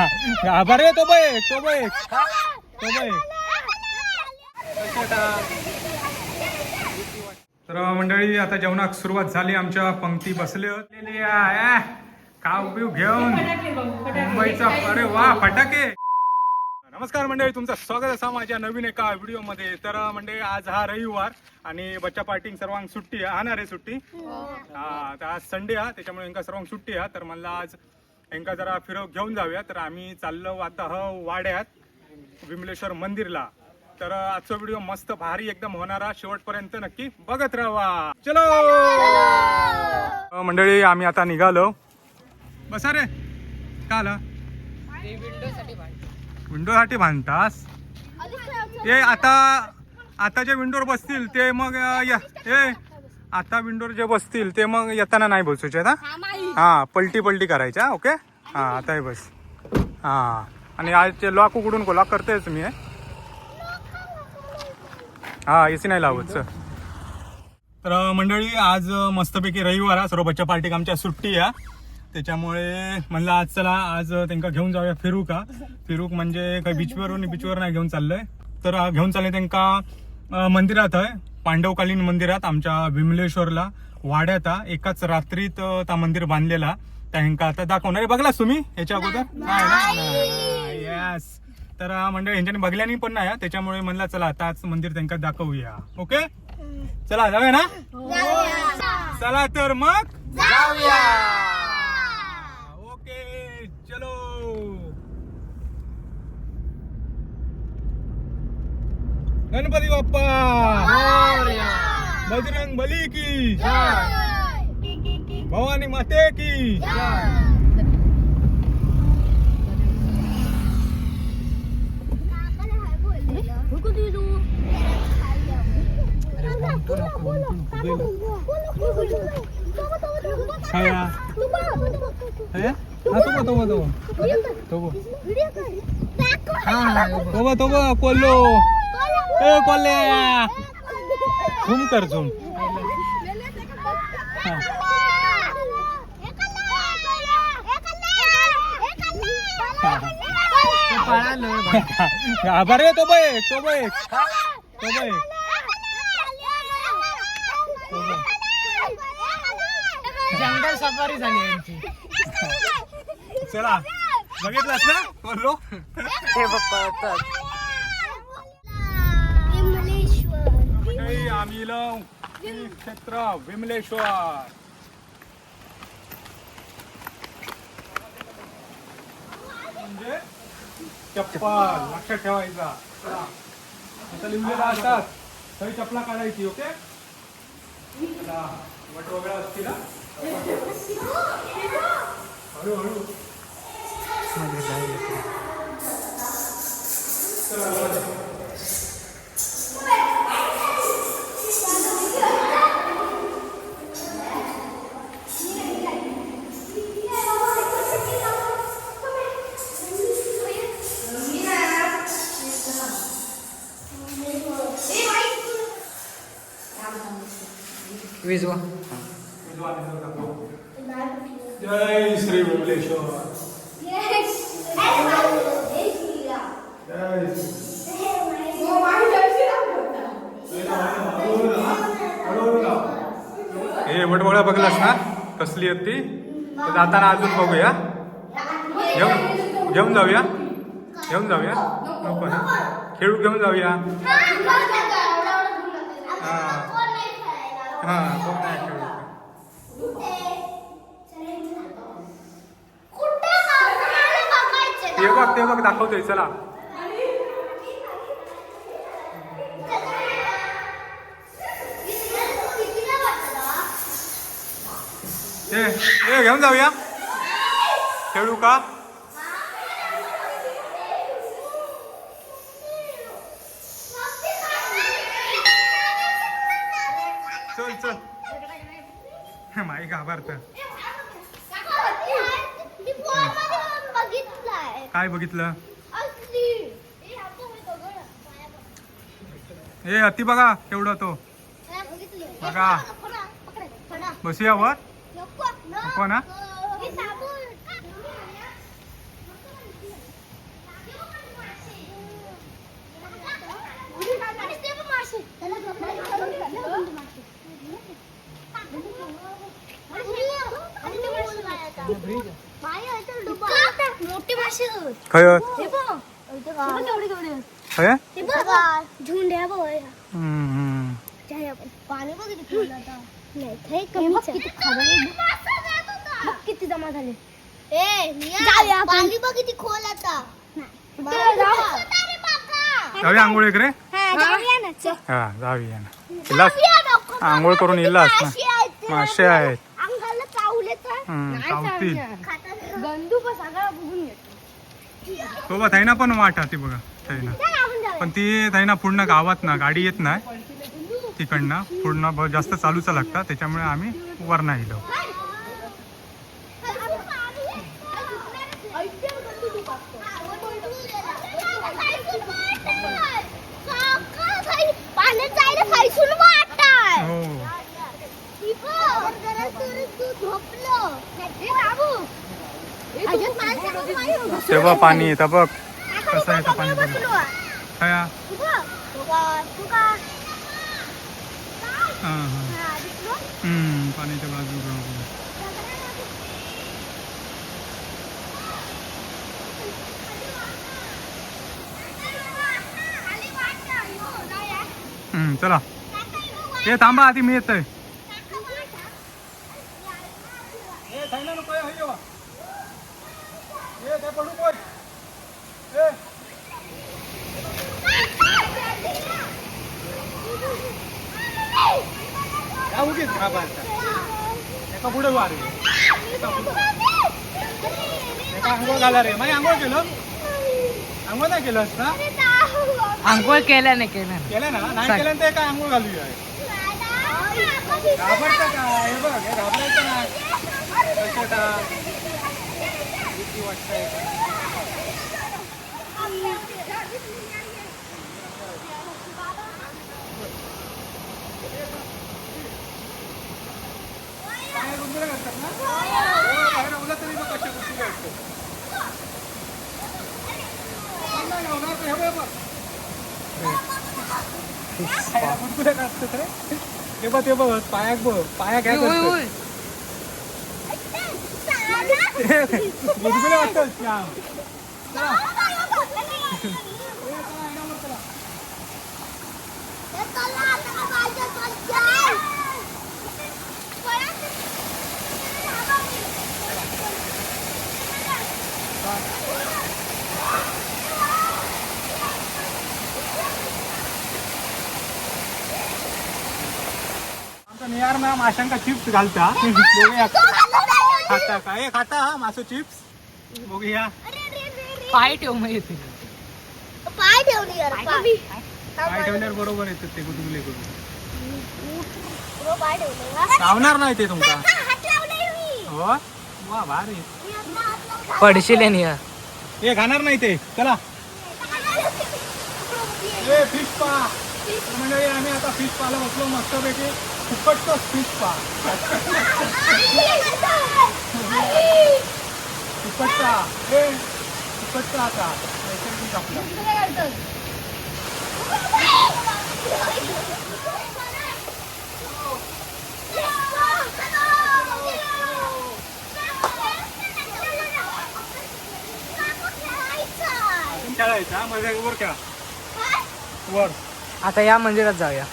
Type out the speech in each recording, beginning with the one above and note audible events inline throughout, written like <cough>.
आभार आहे तो बाई तो बाई. तो बाई. तर मंडळी आता जेवणाक सुरुवात झाली. आमच्या पंक्ती बसले होते काव बिव घेऊन मुंबईचा अरे वा फटाके. नमस्कार मंडळी तुमचं स्वागत असा माझ्या नवीन एका व्हिडिओमध्ये. तर मंडळी आज हा रविवार आणि बच्चा पार्टी सर्वांक सुट्टी आहे. हा ना रे सुट्टी? हा. तर आज संडे हा त्याच्यामुळे यांका सर्वांक सुट्टी हा तर मला आज यांका जरा फिरव घेऊन जाऊया. तर आम्ही चाललो आता ह वाड्यात विमलेश्वर मंदिरला. तर आजचा व्हिडिओ मस्त भारी एकदम होणारा. शेवटपर्यंत नक्की बघत राहा. चलो! मंडळी आम्ही आता निघालो. बसा रे. का आला? विंडो साठी बांधतास? ए आता आता जे विंडोवर बसतील ते मग या ए आता विंडोवर जे बसतील ते मग येताना नाही बसायचे ना हा? पलटी पलटी करायच्या ओके? हा आता हे बस. हा. आणि आज ते लॉक उघडून को लॉक करतेच मी हे. हा एसी नाही लावत सर. तर मंडळी आज मस्तपैकी रविवार हा सर्व बच्चा पार्टीक आमच्या सुट्टी आहे. त्याच्यामुळे म्हणलं आज चला आज त्यांना घेऊन जाऊया फिरू का फिरूक म्हणजे काही बीचवरून बीचवर नाही घेऊन चाललंय. तर घेऊन चालले त्यांका अं, मंदिरात आहे. पांडवकालीन मंदिरात आमच्या विमलेश्वरला वाड्यात. एकाच रात्रीत त्या मंदिर बांधलेला. त्या ह्यांका आता दाखवणार बघलास तुम्ही याच्या अगोदर? येस तर मंडळी ह्यांच्यानी बघल्यानी पण नाही. त्याच्यामुळे म्हणलं चला आताच मंदिर त्यांना दाखवूया. ओके? चला जाऊया ना? चला तर मग? जाऊया ओके चलो गणपती बाप्पा बजरंग बली की भवानी माते की छाया हे? हा तो तो तो तो तो तो तो कोल्लो ए कोल्ले झूम कर झूम. आभार आहे तो बाई तो बाई. तो जंगल सफारी झाली यांची चला बघितलास ना कोल्लो हे बघ मंडळी श्री क्षेत्र विमलेश्वर म्हणजे चप्पल लक्षात ठेवायचा. आता लिहिलेला असतात तरी चपला काढायची ओके वट वगैरे असतील हा? हळू विजवा जय श्री विमलेश्वर जय श्री हे वटवळा बघलास ना? कसली आहेत ती? तर जाताना अजून बघूया. घेऊन घेऊन जाऊया. घेऊन जाऊया. नको ना. खेळू घेऊन जाऊया. हा. कोण नाही खेळू ते बघ ते बघ दाखवतोय चला. ए घेऊन जाऊया. खेळू का? महाभारत काय बघितलं? ए अति बघा एवढा तो. बघा. बसूया वर? नको ना? Thank you. मोठे मासे. खय. खय बघ. पाणी बघ किती नाही जमा झाले ए पाणी बघ किती खोल आता जाऊया आंघोळ इकडे जाऊया ना. आंघोळ करून ना मासे आहेत ते. मासे आहेत अंगाला चावले तर हम्म, चावतील गंदू पण सगळा बघून येतो. सोबत आहे ना पण वाट ती बघा थैना. पण ती थैना पूर्ण गावात ना गाडी येत नाही. तिकडनं पूर्ण ब- जास्त चालूचा लागतात त्याच्यामुळे आम्ही वर नाही येलो पाण्यात जायला खायसून वाटताय हो तेव्हा पाणी येतं बघ कसं येतं पाणी बघ खया हां हां हम्म, पाण्याच्या बाजूला हम्म, चला हे थांबा आधी मी येतोय एका पुढे वारे. एका आंघोळ घाला रे. माझी आंघोळ केलं? आंघोळ नाही केलं असता? आंघोळ केलं नाही केलं. केलं ना? नाही केलं तर काय आंघोळ घालूया घाबरतं का? हे बघ घाबरायचं? भीती वाटतंय. बाहेर गुंतलेलं बघ रे. हे बघ ते बघ पायाक बघ असतं. उय. गुदगुले आमचा नियार मॅम आशंका चिप्स घालता खाता का? हे खाता हा मासो चिप्स. बघूया पाय ठेव मग येते. पाय ठेवली यार पाय काय ठेवल्यावर बरोबर येतात ते गुदगुले करून पाय ठेवले लावणार नाही ते तुमका हात लावले मी. हो? वा भारी. पडशील हे खाणार नाही ते. चला. ए फिश पा. म्हणजे आम्ही आता फिश पाला बसलो मस्तपैकी. फुकटचं फिश पा फुकटचा. ए फुकटचा आता. नैसर्गिक आपला खेळायचा? वर खेळा. वर. आता या मंदिरात जाऊया.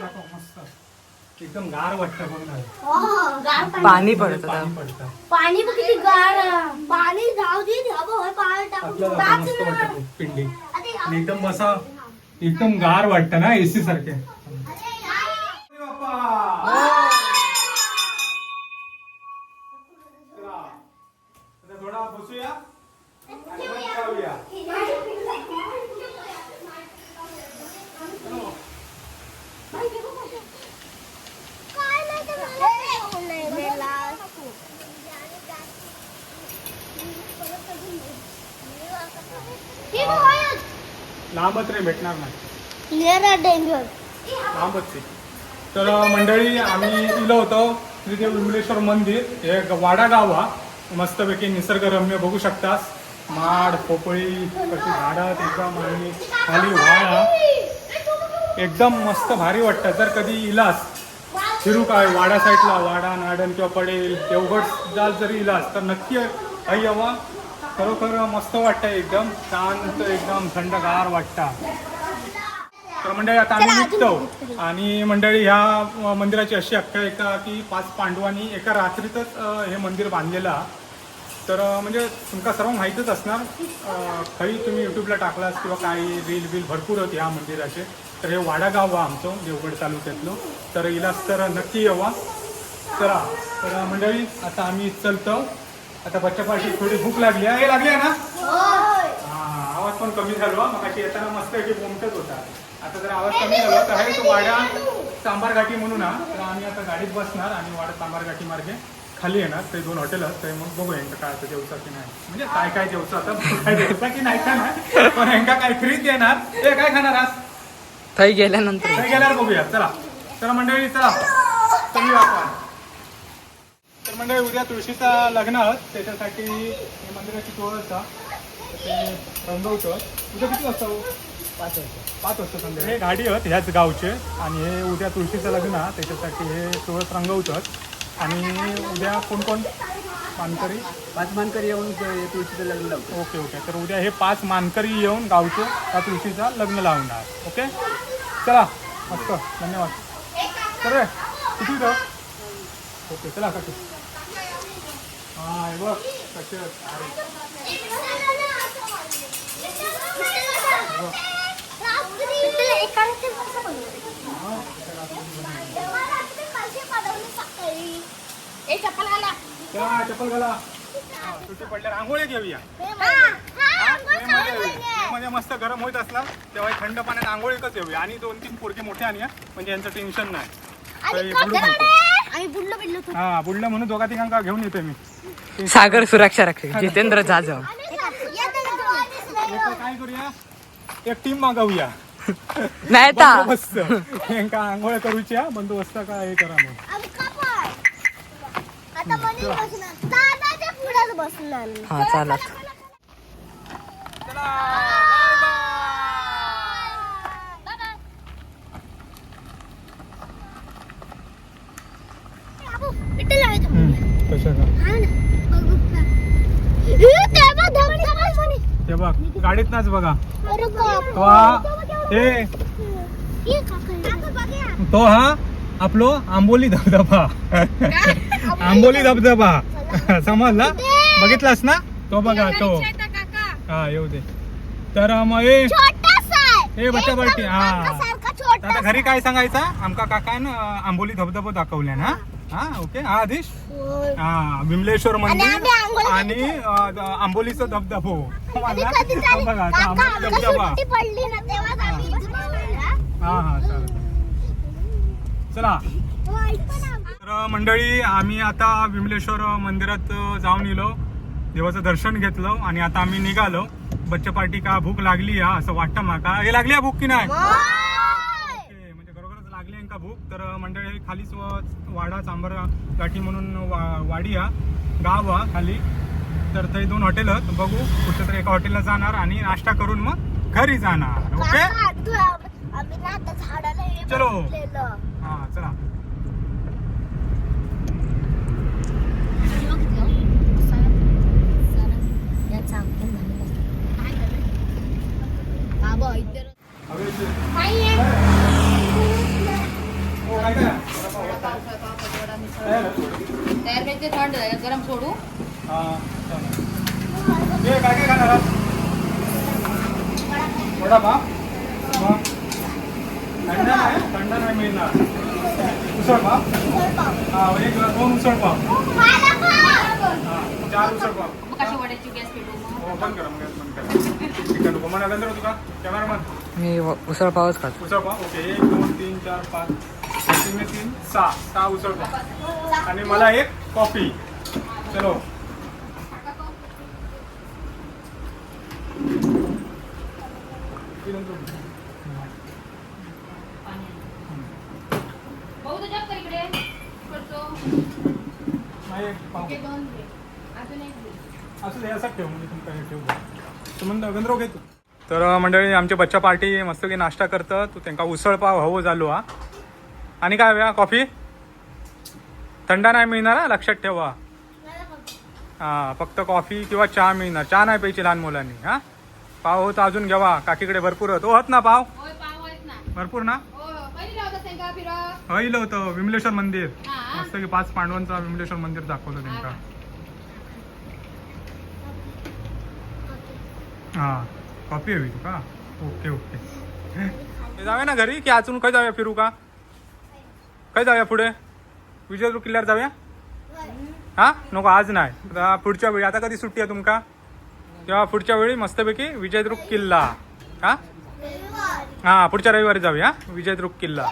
दाखव, मस्त एकदम गार वाटतं बघ ना पाणी पडत पाणी पडतं पाणी बघ किती गार आहे. पाणी जाऊ दे ध्याबं होय पाणी टाकून आपल्याला टाक आता मस्त ना. वाटतं पिंडी. आणि एकदम बसा एकदम गार वाटतं ना एसी सारखे अरे यार. थोडा बसूया आणि मग जाऊया. काय नाही ते मला नाही मेला. हे बघ, होयच. लांबच रे भेटणार नाही. लांबच ते तर मंडळी आम्ही इलो होतो श्री विमलेश्वर मंदिर. हे वाडा गाव हा. मस्तपैकी निसर्गरम्य बघू शकतास. माड पोपळी कशी झाडात एकदम आणि खाली व्हाळ हा एकदम मस्त भारी वाटतं. जर कधी इलास फिरू काय वाडा साईडला वाडा नाडण किंवा पडेल देवगड जाल जरी इलास तर नक्की आई हवा खरोखर मस्त वाटतं एकदम. शांत एकदम थंडगार वाटतं. तर मंडळी आता आम्ही निघतो. आणि मंडळी ह्या मंदिराची अशी आख्यायिका की पाच पांडवांनी एका रात्रीतच हे मंदिर बांधलेलं. तर म्हणजे तुमका सर्व माहीतच असणार. खरी तुम्ही युट्यूबला टाकलास किंवा काही रील बिल भरपूर होते ह्या मंदिराचे. तर हे वाडा गाव हा आमचं देवगड तालुक्यातलं. तर इलास तर नक्की यावा. चला तर मंडळी आता आम्ही चलतो. आता बच्चा पाठी थोडी भूक लागली आहे हे लागली आहे ना? हा आवाज पण कमी झालो मग अशी येताना मस्त की बोमटत होता. आता जर आवाज कमी झाला तर आहे तो वाडा सांबार घाटी म्हणून हा. तर आम्ही आता गाडीत बसणार आणि वाडा सांबार घाटी मार्गे खाली येणार. ते दोन हॉटेल असते मग बघू यांचं काय आता जेवचा की नाही. म्हणजे काय काय जेवचं आता काय जेवचा की नाही खाणार पण यांका काय फ्रीच देणार? ए काय खाणार आज? थंय गेल्यानंतर. तर गेल्यावर बघूया. चला. चला मंडळी चला. आपण तर मंडळी उद्या तुळशीचा लग्न आहोत. त्याच्यासाठी हे मंदिराची तोळस हा. तर ते रंगवतो. उद्या किती वाजता हो? पाच वाजता. पाच वाजता संध्याकाळी. हे गाडी आहेत ह्याच गावचे आणि हे उद्या तुळशीचं लग्न हा, त्याच्यासाठी हे तुळस रंगवतात आणि उद्या कोण कोण? मानकरी? पाच मानकरी येऊन ते तुळशीचं लग्न लावतो. Okay okay. तर उद्या हे पाच मानकरी येऊन गावचे त्या तुळशीचा लग्न लावणार. ओके? चला मस्त. धन्यवाद. तर किती? ओके चला कसे बघ कसे चप्पल घाला. चला चप्पल घाला. हा, सुट्टी पडल्यावर आंघोळी घेऊया. हा, मे मध्ये मे मध्ये मस्त गरम होत असला तेव्हा थंड पाण्यात आंघोळीकच येऊया. आणि दोन तीन पोरके मोठे आणूया म्हणजे यांचं टेन्शन नाही. हे. आणि बुडलो बिडलो तू. हा बुडलं म्हणून दोघा तिघांका घेऊन येतोय मी. सागर सुरक्षा रक्षक जितेंद्र जाधव. एक काय करूया? एक टीम मागवूया. नाही ता बंदोबस्त. यांका आंघोळ करूच्या बंदोबस्त काय हे करा मग. हा चला. चला विठ्ठल लावायचं. कशा का हा ना, बघू का. हे, ते बघ, धबधबा म्हणे. ते बघ गाडीत नाच बघा. तो हा. तो हा आपलो आंबोली धबधबा. आंबोली धबधबा. समजला? बघितलास ना? तो बघा तो. हा येऊ दे. तर मग हे बच्चा हा. आता घरी काय सांगायचा? आमका काकान आंबोली धबधबा दाखवल्या ना हा ओके हा आदेश. हा विमलेश्वर मंदिर आणि आंबोलीचा धबधबो. बघा धबधबा. हा. हा चालेल. चला. तर मंडळी आम्ही आता विमलेश्वर मंदिरात जाऊन येलो देवाचं दर्शन घेतलं आणि आता आम्ही निघालो. बच्चा पार्टी का भूक लागली हा असं वाटतं माका. हे लागली भूक की नाही होय. ओके, म्हणजे खरोखरच लागली आहे का भूक तर मंडळी खालीच वाडा चांबर गाठी म्हणून वा- वाडी हा गाव हा खाली. तर ते दोन हॉटेल आहेत. बघू कुठं तरी एका हॉटेलला जाणार आणि नाश्ता करून मग घरी जाणार. ओके? चलो. हा चला हवेचे. नाहीये. हो, काय काय? काय झालं? गरम सोडू हा, चला. हे काय काय खाणार आहात? वडापाव मग थंड नाही थंड नाही मिळणार उसळपाव हा एक दोन उसळपाव मला पण. हा चार उसळपाव मग कशी वड्याची गॅस पेटू मग हो बंद करा मग गॅस बंद करा चिकन नको मला गंधर्व तुका कॅमेरामन मी उसळ पावच खातो. उसळपाव ओके एक दोन तीन चार पाच. तीन तीन सहा. सहा उसळपाव आणि मला एक कॉफी. चलो. नाही, एक पाव. हे. असं हे ठेव म्हणजे तुमका हे ठेव तू म्हणतो गंधर्व घेतो. तर मंडळी आमचे बच्चा पार्टी मस्त की नाश्ता करतात तू त्यांका उसळ पाव हवं झालो हा. आणि काय हव्या? कॉफी? थंड नाही मिळणार हा, लक्षात ठेवा. हा फक्त कॉफी किंवा चहा मिळणार. चहा नाही प्यायची लहान मुलांनी हा? पाव होत अजून घ्यावा. काकीकडे भरपूर होत. होत ना पाव? होय पाव आहेत ना. भरपूर ना? हो होईल होतं विमलेश्वर मंदिर. हा. मस्त की पाच पांडवांचा विमलेश्वर मंदिर दाखवलं त्यांना हा. कॉफी हवी तुका ओके ओके. ते <laughs> जाऊया ना घरी की अजून काय जाऊया फिरू का? काय जाऊया पुढे? विजयदुर्ग किल्ल्यावर जाऊया? हा? नको आज नाही. पुढच्या वेळी. आता कधी सुट्टी आहे तुमका? तेव्हा पुढच्या वेळी मस्तपैकी विजयदुर्ग किल्ला. हा? हा पुढच्या रविवारी जाऊया विजयदुर्ग किल्ला.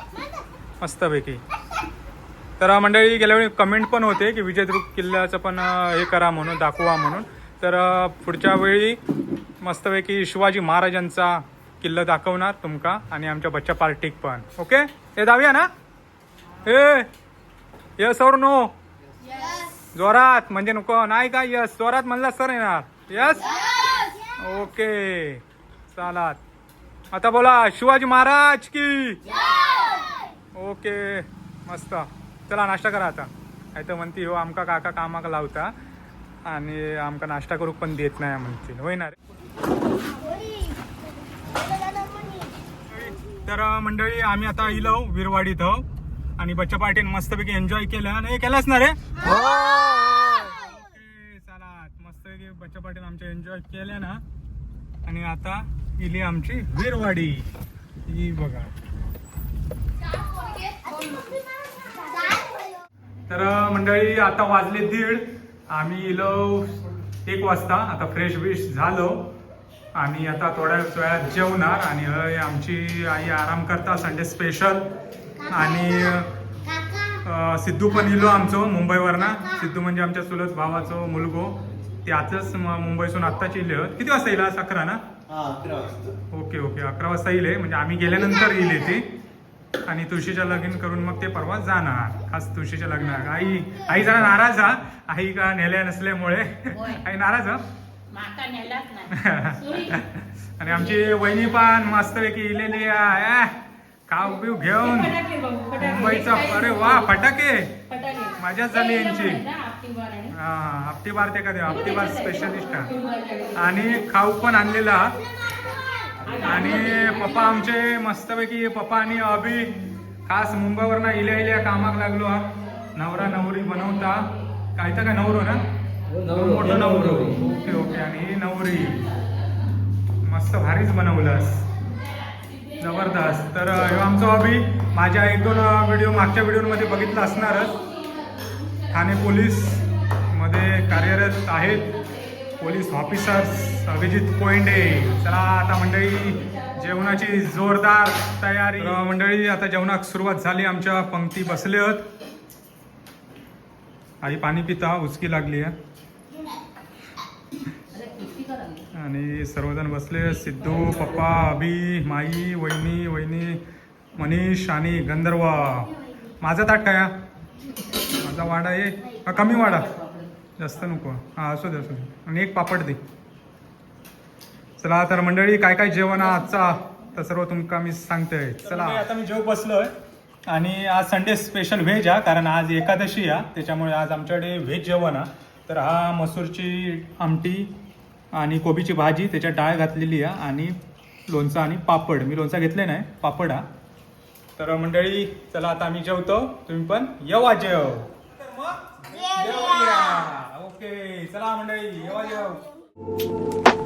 मस्तपैकी. तर मंडळी गेल्या वेळी कमेंट पण होते की विजयदुर्ग किल्ल्याचं पण हे करा म्हणून दाखवा म्हणून. तर पुढच्या वेळी मस्तपैकी शिवाजी महाराजांचा किल्ला दाखवणार तुमका आणि आमच्या बच्चा पार्टीक पण. ओके? हे जाऊया ना? ए यस और नो. जोरात म्हणजे नको. नाही का? यस जोरात म्हणला सर येणार. यस? ओके. चालात. आता बोला शिवाजी महाराज की? ओके. मस्त. चला नाश्ता करा आता. काय तर म्हणती हो आमका काका कामाक लावता. आणि आमका नाश्ता करूक पण देत नाही म्हणतील होय ना रे? तर मंडळी आम्ही आता इलो विरवाडी इथं आणि बच्चा पार्टीने मस्तपैकी एन्जॉय केलं. आणि केलंच ना रे? चला मस्तपैकी बच्चा पार्टीने आमच्या एन्जॉय केल्या ना. आणि आता इली आमची विरवाडी. ही बघा. तर मंडळी आता वाजले दीड. आम्ही इलो एक वाजता आता फ्रेश विश झालो. आणि आता थोड्या वेळात जेवणार आणि हय आमची आई आराम करता संडे स्पेशल आणि अं, सिद्धू पण इलो आमचो मुंबईवरना. सिद्धू म्हणजे आमच्या चुलत भावाचो मुलगो. ते आताच म- मुंबईसून आत्ताच इले. किती वाजता येईल आज? अकरा ना? Okay okay. अकरा वाजता येईल म्हणजे आम्ही गेल्यानंतर येईल ती. आणि तुळशीच्या लग्न करून मग ते परवा जाणार. खास तुळशीच्या लग्नाक आई आई जरा नाराज हा. आई का नेल्या नसल्यामुळे. आई नाराज हा. <laughs> आणि आमची वहिनी पण मस्तपैकी इलेली आहे. खाऊ पिऊ घेऊन. मुंबईचा अरे वा फटाके. मजाच झाली यांची. हा हप्ती बार ते कधी? हप्ती बार स्पेशलिस्ट आणि खाऊ पण आणलेला. आणि पप्पा आमचे मस्तपैकी पप्पा आणि अभि खास मुंबईवरनं इल्या इल्या कामाक लागलो हा. नवरा नवरी बनवता. काय तर काय नवरो ना? मोठं नवरो. Okay okay. आणि ही नवरी. मस्त भारीच बनवलंस. जबरदस्त. तर ह्यो आमचा हॉबी माझ्या एक दोन व्हिडिओ मागच्या व्हिडिओमध्ये बघितलं असणारच. ठाणे पोलीसमध्ये कार्यरत आहेत. Police officers Abhijit Koyande. चला आता मंडळी जेवणाची जोरदार तयारी. मंडळी आता जेवणाक सुरुवात झाली आमच्या पंक्ती बसले आहेत आई पाणी पिता उचकी लागली आहे. आणि सर्वजण बसले सिद्धू पप्पा अभि माई वहिनी वहिनी मनीष आणि गंधर्व. माझा ताट काय माझा वाडा आहे. का कमी वाडा. जास्त नको. हा असू दे असू दे. आणि एक पापड दे. चला तर मंडळी काय काय जेवण आहे आजचा? तर सर्व तुमका मी सांगतोय. चला. आता मी जेव बसलोय. आणि आज संडे स्पेशल व्हेज हा कारण आज एकादशी हा त्याच्यामुळे आज आमच्याकडे व्हेज जेवण हा तर हा मसूरची आमटी आणि कोबीची भाजी त्याच्यात डाळ घातलेली आहे आणि लोणचा आणि पापड. मी लोणचा घेतले नाही पापड हा तर मंडळी चला आता आम्ही जेवतो. तुम्ही पण येवा जेव. ओके चला मंडळी येवा जाऊ